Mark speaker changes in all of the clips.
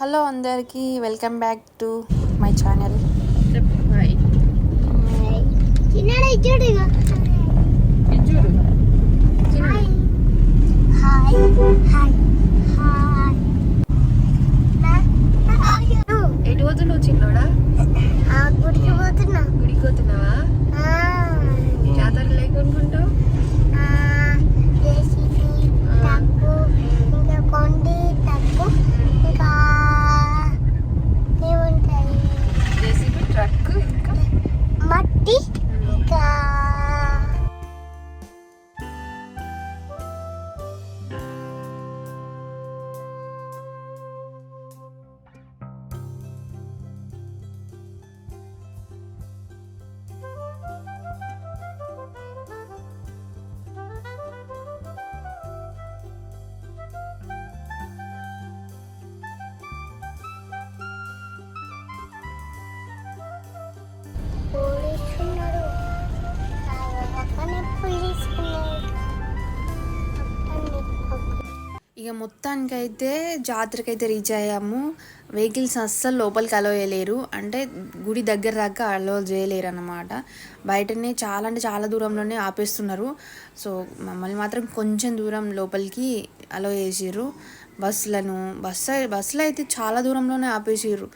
Speaker 1: Hello అందరికీ welcome back to my channel.
Speaker 2: Hi. Hi. ఇక
Speaker 1: మొత్తానికైతే జాతరకైతే రీచ్ అయ్యాము. వెహికల్స్ అస్సలు లోపలికి అలో చేయలేరు. అంటే గుడి దగ్గర దాకా అలో చేయలేరు అన్నమాట బయటనే చాలా అంటే చాలా దూరంలోనే ఆపేస్తున్నారు. సో మమ్మల్ని మాత్రం కొంచెం దూరం లోపలికి అలో చేసిర్రు. బస్సులను బస్సు బస్సులో అయితే చాలా దూరంలోనే ఆపేసిర్రు.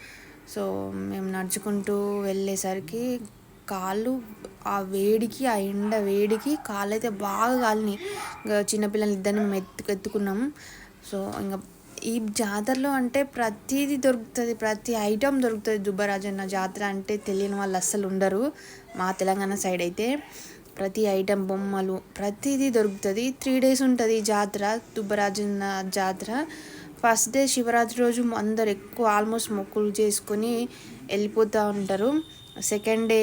Speaker 1: సో మేము నడుచుకుంటూ వెళ్ళేసరికి కాళ్ళు ఆ వేడికి ఆ ఎండ వేడికి కాళ్ళు అయితే బాగా కాలినాయి. ఇంకా చిన్నపిల్లలు ఇద్దరిని మెత్తు ఎత్తుకున్నాము. సో ఇంకా ఈ జాతరలో అంటే ప్రతిదీ దొరుకుతుంది ప్రతి ఐటమ్ దొరుకుతుంది. దుబ్బరాజన్న జాతర అంటే తెలియని వాళ్ళు అస్సలు ఉండరు. మా తెలంగాణ సైడ్ అయితే ప్రతి ఐటమ్ బొమ్మలు ప్రతిదీ దొరుకుతుంది. త్రీ డేస్ ఉంటుంది జాతర దుబ్బరాజన్న జాతర. ఫస్ట్ డే శివరాత్రి రోజు అందరు ఎక్కువ ఆల్మోస్ట్ మొక్కులు చేసుకొని వెళ్ళిపోతూ ఉంటారు. సెకండ్ డే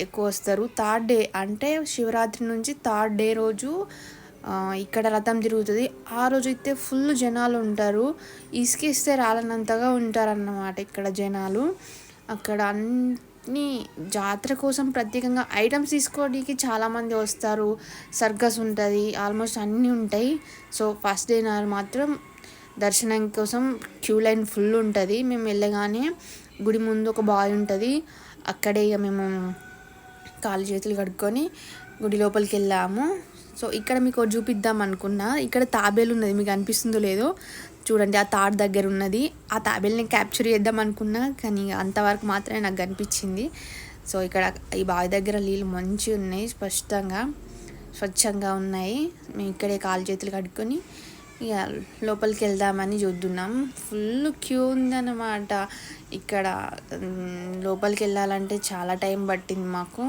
Speaker 1: ఎక్కువ వస్తారు. థర్డ్ డే అంటే శివరాత్రి నుంచి థర్డ్ డే రోజు ఇక్కడ రథం తిరుగుతుంది. ఆ రోజు అయితే ఫుల్ జనాలు ఉంటారు. ఇసుకిస్తే రాలనంతగా ఉంటారన్నమాట ఇక్కడ జనాలు. అక్కడ అన్ని జాతర కోసం ప్రత్యేకంగా ఐటమ్స్ తీసుకోవడానికి చాలామంది వస్తారు. సర్కస్ ఉంటుంది ఆల్మోస్ట్ అన్నీ ఉంటాయి. సో ఫస్ట్ డే నాడు మాత్రం దర్శనం కోసం క్యూ లైన్ ఫుల్ ఉంటుంది. మేము వెళ్ళగానే గుడి ముందు ఒక బాయ్ ఉంటుంది. అక్కడే ఇక మేము కాలు చేతులు కడుక్కొని గుడి లోపలికి వెళ్ళాము. సో ఇక్కడ మీకు చూపిద్దాం అనుకున్నా. ఇక్కడ తాబేలు ఉన్నది మీకు అనిపిస్తుందో లేదో చూడండి. ఆ తాడు దగ్గర ఉన్నది. ఆ తాబేల్ని క్యాప్చర్ చేద్దాం అనుకున్నా కానీ అంతవరకు మాత్రమే నాకు కనిపించింది. సో ఇక్కడ ఈ బావి దగ్గర నీళ్ళు మంచిగా ఉన్నాయి స్పష్టంగా స్వచ్ఛంగా ఉన్నాయి. మేము ఇక్కడే కాలు చేతులు కడుక్కొని ఇక లోపలికి వెళ్దామని చూద్దున్నాం ఫుల్ క్యూ ఉందన్నమాట. ఇక్కడ లోపలికి వెళ్ళాలంటే చాలా టైం పట్టింది మాకు.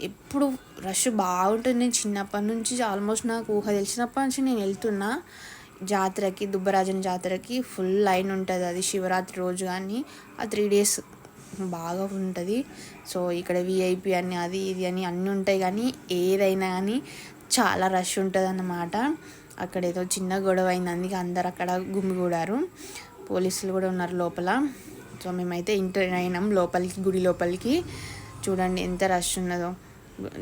Speaker 1: ఎప్పుడు రష్ బాగుంటుంది. నేను చిన్నప్పటి నుంచి ఆల్మోస్ట్ నాకు ఊహ తెలిసినప్పటి నుంచి నేను వెళ్తున్నా. జాతరకి దుబ్బరాజన జాతరకి ఫుల్ లైన్ ఉంటుంది అది. శివరాత్రి రోజు కానీ ఆ త్రీ డేస్ బాగా ఉంటుంది. సో ఇక్కడ విఐపి అని అది ఇది అని అన్నీ ఉంటాయి కానీ ఏదైనా కానీ చాలా రష్ ఉంటుంది అన్నమాట అక్కడ ఏదో చిన్న గొడవ అయింది. అందుకే అందరు అక్కడ గుమిగూడారు పోలీసులు కూడా ఉన్నారు లోపల. సో మేమైతే ఎంటర్ అయినాం లోపలికి గుడి లోపలికి. చూడండి ఎంత రష్ ఉన్నదో.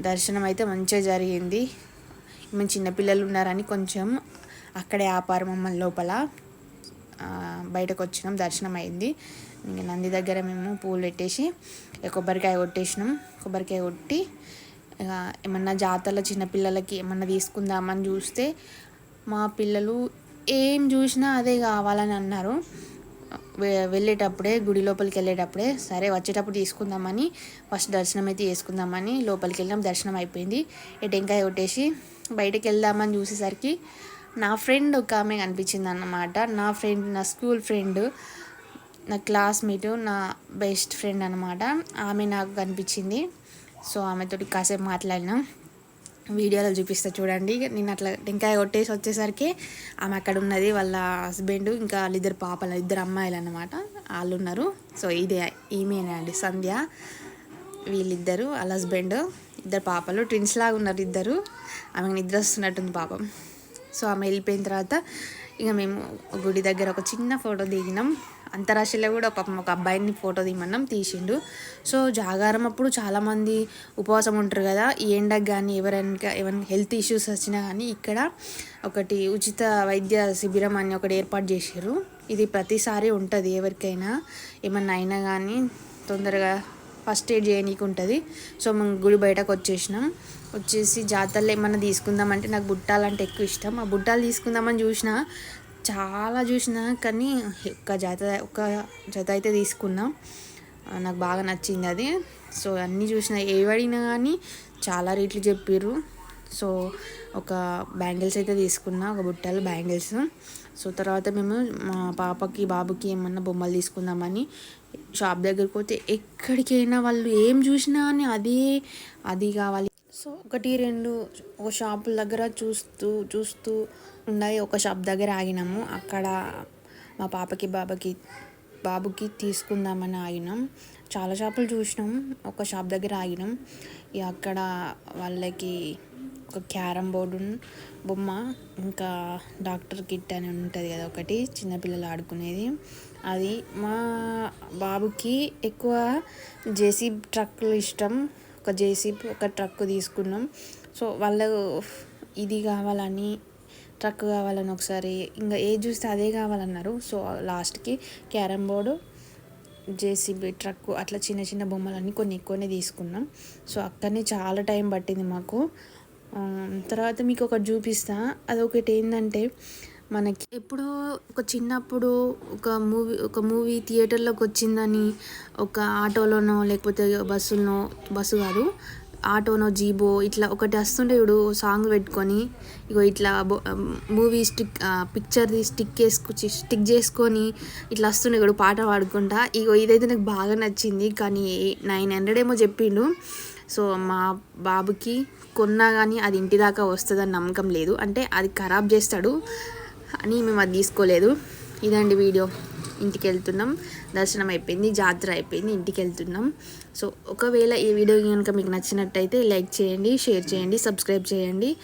Speaker 1: దర్శనం అయితే మంచిగా జరిగింది. మేము చిన్నపిల్లలు ఉన్నారని కొంచెం అక్కడే ఆపారు మమ్మల్ని లోపల. బయటకు వచ్చినాం దర్శనం అయింది. ఇంక నంది దగ్గర మేము పూలు పెట్టేసి కొబ్బరికాయ కొట్టేసినాం. కొబ్బరికాయ కొట్టి ఇక ఏమన్నా జాతరలో చిన్నపిల్లలకి ఏమన్నా తీసుకుందామని చూస్తే మా పిల్లలు ఏం చూసినా అదే కావాలని అన్నారు. వెళ్ళేటప్పుడే గుడి లోపలికి వెళ్ళేటప్పుడే సరే వచ్చేటప్పుడు తీసుకుందామని ఫస్ట్ దర్శనం అయితే చేసుకుందామని లోపలికి వెళ్ళినాం దర్శనం అయిపోయింది. టెంకాయ కొట్టేసి బయటకు వెళ్దామని చూసేసరికి నా ఫ్రెండ్ ఒక ఆమె కనిపించింది అన్నమాట నా ఫ్రెండ్ నా స్కూల్ ఫ్రెండ్ నా క్లాస్మేట్ నా బెస్ట్ ఫ్రెండ్ అనమాట ఆమె నాకు కనిపించింది. సో ఆమెతోటి కాసేపు మాట్లాడినాం. వీడియోలో చూపిస్తా చూడండి. నేను అట్లా టెంకాయ కొట్టేసి వచ్చేసరికి ఆమె అక్కడ ఉన్నది వాళ్ళ హస్బెండ్ ఇంకా వాళ్ళిద్దరు పాపలు ఇద్దరు అమ్మాయిలు అనమాట వాళ్ళు ఉన్నారు. సో ఇదే ఈమెనే అండి సంధ్య వీళ్ళిద్దరు వాళ్ళ హస్బెండ్ ఇద్దరు పాపలు ట్విన్స్ లాగా ఉన్నారు ఇద్దరు. ఆమెకు నిద్ర వస్తున్నట్టుంది పాపం. సో ఆమె వెళ్ళిపోయిన తర్వాత ఇక మేము గుడి దగ్గర ఒక చిన్న ఫోటో దిగినాం. అంతరాశిలో కూడా పాపం ఒక అబ్బాయిని ఫోటో దిగమన్నాం తీసిండు. సో జాగారం అప్పుడు చాలామంది ఉపవాసం ఉంటారు కదా ఈ ఎండకు కానీ ఎవరైనా ఏమైనా హెల్త్ ఇష్యూస్ వచ్చినా కానీ ఇక్కడ ఒకటి ఉచిత వైద్య శిబిరం అని ఒకటి ఏర్పాటు చేశారు. ఇది ప్రతిసారి ఉంటుంది ఎవరికైనా ఏమన్నా అయినా కానీ తొందరగా ఫస్ట్ ఎయిడ్ చేయనీకి ఉంటుంది. సో మేము గుడి బయటకు వచ్చేసినాం. వచ్చేసి జాతరలో ఏమన్నా తీసుకుందామంటే నాకు బుట్టాలంటే ఎక్కువ ఇష్టం. ఆ బుట్టాలు తీసుకుందామని చూసిన చాలా చూసిన కానీ ఒక్క జత ఒక్క జత అయితే తీసుకున్నాం. నాకు బాగా నచ్చింది అది. సో అన్నీ చూసిన ఏవడినా కానీ చాలా రేట్లు చెప్పారు సో ఒక బ్యాంగిల్స్ అయితే తీసుకున్నా ఒక బుట్టలు బ్యాంగిల్స్. సో తర్వాత మేము మా పాపకి బాబుకి ఏమన్నా బొమ్మలు తీసుకుందామని షాప్ దగ్గరికి పోతే ఎక్కడికైనా వాళ్ళు ఏం చూసినా అని అదే అది కావాలి సో ఒకటి రెండు ఒక షాపుల దగ్గర చూస్తూ చూస్తూ ఉన్నాయి ఒక షాప్ దగ్గర ఆగినాము. అక్కడ మా పాపకి బాబాకి బాబుకి తీసుకుందామని ఆగినాం. చాలా షాపులు చూసినాం. ఒక షాప్ దగ్గర ఆగినాం. ఇక అక్కడ వాళ్ళకి ఒక క్యారమ్ బోర్డు బొమ్మ ఇంకా డాక్టర్ కిట్ అని ఉంటుంది కదా ఒకటి చిన్నపిల్లలు ఆడుకునేది. అది మా బాబుకి ఎక్కువ జేసీ ట్రక్లు ఇష్టం. ఒక జేసీబీ ఒక ట్రక్ తీసుకున్నాం. సో వాళ్ళు ఇది కావాలని ట్రక్ కావాలని ఒకసారి ఇంకా ఏది చూస్తే అదే కావాలన్నారు. సో లాస్ట్కి క్యారమ్ బోర్డు జేసీబీ ట్రక్ అట్లా చిన్న చిన్న బొమ్మలన్నీ కొన్ని ఎక్కువనే తీసుకున్నాం. సో అక్కడనే చాలా టైం పట్టింది మాకు. తర్వాత మీకు ఒకటి చూపిస్తా. అదొకటి ఏంటంటే మనకి. ఎప్పుడో ఒక చిన్నప్పుడు ఒక మూవీ ఒక మూవీ థియేటర్లోకి వచ్చిందని ఒక ఆటోలోనో లేకపోతే బస్సులోనో బస్సు కాదు ఆటోనో జీబో ఇట్లా ఒకటి వస్తుంటే ఇప్పుడు సాంగ్ పెట్టుకొని ఇగో ఇట్లా మూవీ స్టిక్ పిక్చర్ది స్టిక్ వేసుకొచ్చి స్టిక్ చేసుకొని ఇట్లా వస్తుండే ఇప్పుడు పాట పాడుకుంటా. ఇగో ఇదైతే నాకు బాగా నచ్చింది కానీ నైన్ హండ్రెడ్ ఏమో చెప్పిండు. సో మా బాబుకి కొన్నా కానీ అది ఇంటి దాకా వస్తుందని నమ్మకం లేదు. అంటే అది ఖరాబ్ చేస్తాడు. అని మేము అది తీసుకోలేదు. ఇదండి వీడియో. ఇంటికి వెళ్తున్నాం. దర్శనం అయిపోయింది జాతర అయిపోయింది ఇంటికి వెళ్తున్నాం. సో ఒకవేళ ఈ వీడియో కనుక మీకు నచ్చినట్టయితే లైక్ చేయండి షేర్ చేయండి సబ్స్క్రైబ్ చేయండి.